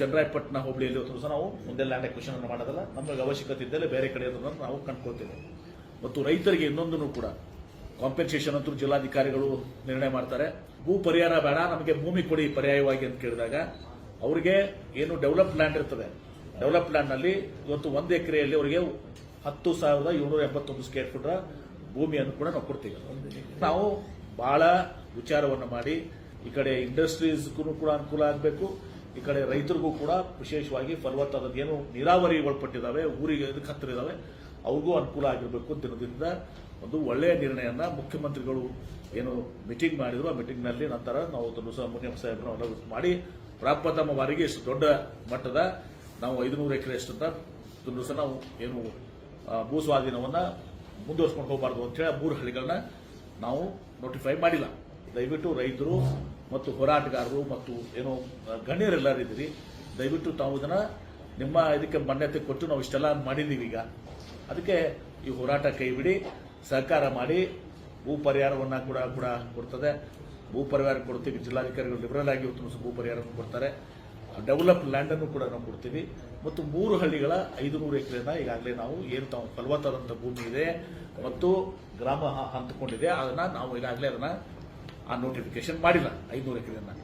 ಚನ್ನರಾಯಪಟ್ಟಣ ಹೋಬಳಿಯಲ್ಲಿ ಹೋದ್ರು ದಿವಸ ನಾವು ಮುಂದೆ ಲ್ಯಾಂಡ್ ಎಕ್ವಿಷನ್ ಅನ್ನು ಮಾಡೋದಲ್ಲ, ನಮಗೆ ಅವಶ್ಯಕತೆ ಇದ್ದಲ್ಲಿ ಬೇರೆ ಕಡೆ ಇರೋದನ್ನು ನಾವು ಕಂಡ್ಕೊಳ್ತೇವೆ. ಮತ್ತು ರೈತರಿಗೆ ಇನ್ನೊಂದನ್ನು ಕೂಡ ಕಾಂಪೆನ್ಸೇಷನ್ ಅಂತೂ ಜಿಲ್ಲಾಧಿಕಾರಿಗಳು ನಿರ್ಣಯ ಮಾಡ್ತಾರೆ. ಭೂ ಪರಿಹಾರ ಬೇಡ, ನಮಗೆ ಭೂಮಿ ಕೊಡಿ ಪರ್ಯಾಯವಾಗಿ ಅಂತ ಕೇಳಿದಾಗ, ಅವರಿಗೆ ಏನು ಡೆವಲಪ್ ಲ್ಯಾಂಡ್ ಇರ್ತದೆ ಡೆವಲಪ್ ಲ್ಯಾಂಡ್ನಲ್ಲಿ ಇವತ್ತು ಒಂದು ಎಕರೆಯಲ್ಲಿ ಅವರಿಗೆ ಹತ್ತು ಸಾವಿರದ ಏಳ್ನೂರ ಎಂಬತ್ತೊಂದು ಸ್ಕ್ವೇರ್ ಫೀಟ್ರ ಭೂಮಿಯನ್ನು ಕೂಡ ನಾವು ಕೊಡ್ತೀವಿ. ನಾವು ಬಹಳ ವಿಚಾರವನ್ನು ಮಾಡಿ, ಈ ಕಡೆ ಇಂಡಸ್ಟ್ರೀಸ್ಗೂ ಕೂಡ ಅನುಕೂಲ ಆಗಬೇಕು. ಈ ಕಡೆ ರೈತರಿಗೂ ಕೂಡ ವಿಶೇಷವಾಗಿ ಫಲವತ್ತಾದ ಏನು ನೀರಾವರಿ ಒಳಪಟ್ಟಿದ್ದಾವೆ ಊರಿಗೆ ಇದಕ್ಕೆ ಹತ್ತಿರ ಇದ್ದಾವೆ ಅವ್ರಿಗೂ ಅನುಕೂಲ ಆಗಿರಬೇಕು ದಿನದಿಂದ ಒಂದು ಒಳ್ಳೆಯ ನಿರ್ಣಯನ ಮುಖ್ಯಮಂತ್ರಿಗಳು ಏನು ಮೀಟಿಂಗ್ ಮಾಡಿದ್ರು ಆ ಮೀಟಿಂಗ್ನಲ್ಲಿ ನಂತರ ನಾವು ಅದನ್ನು ಸಹ ಮುನಿಯಪ್ಪ ಮಾಡಿ ಪ್ರಪ್ರಥಮ ಬಾರಿಗೆ ಇಷ್ಟು ದೊಡ್ಡ ಮಟ್ಟದ ನಾವು ಐದುನೂರು ಎಕರೆ ಅಷ್ಟಂತ ಇದನ್ನು ಸಹ ನಾವು ಏನು ಆ, ಭೂ ಸ್ವಾಧೀನವನ್ನ ಮುಂದುವರ್ಸ್ಕೊಂಡು ಹೋಗಬಾರ್ದು ಅಂತೇಳಿ ಆ ಮೂರು ಹಳ್ಳಿಗಳನ್ನ ನಾವು ನೋಟಿಫೈ ಮಾಡಿಲ್ಲ. ದಯವಿಟ್ಟು ರೈತರು ಮತ್ತು ಹೋರಾಟಗಾರರು ಮತ್ತು ಏನು ಆ, ಗಣ್ಯರೆಲ್ಲರೂ ಇದ್ದೀರಿ. ದಯವಿಟ್ಟು ತಾವು ಇದನ್ನು ನಿಮ್ಮ ಇದಕ್ಕೆ ಮಾನ್ಯತೆ ಕೊಟ್ಟು ನಾವು ಇಷ್ಟೆಲ್ಲ ಮಾಡಿದ್ದೀವಿ ಈಗ. ಅದಕ್ಕೆ ಈ ಹೋರಾಟ ಕೈ ಬಿಡಿ ಸಹಕಾರ ಮಾಡಿ. ಭೂ ಪರಿಹಾರವನ್ನು ಕೂಡ ಕೂಡ ಕೊಡ್ತದೆ. ಭೂ ಪರಿಹಾರ ಕೊಡ್ತೀವಿ. ಜಿಲ್ಲಾಧಿಕಾರಿಗಳು ಲಿಬರಲ್ ಆಗಿ ಇವತ್ತು ಭೂ ಪರಿಹಾರವನ್ನು ಕೊಡ್ತಾರೆ. ಡೆವಲಪ್ ಲ್ಯಾಂಡನ್ನು ಕೂಡ ನಾವು ಕೊಡ್ತೀವಿ. ಮತ್ತು ಮೂರು ಹಳ್ಳಿಗಳ ಐದು ನೂರು ಎಕರೆನ ಈಗಾಗಲೇ ನಾವು ಏನು ತಾವು ಫಲವತ್ತಾದಂಥ ಭೂಮಿ ಇದೆ ಮತ್ತು ಗ್ರಾಮ ಹಂತಕೊಂಡಿದೆ. ಅದನ್ನ ನಾವು ಈಗಾಗಲೇ ಅದನ್ನ ಆ ನೋಟಿಫಿಕೇಶನ್ ಮಾಡಿಲ್ಲ. ಐದುನೂರು ಎಕರೆಯನ್ನ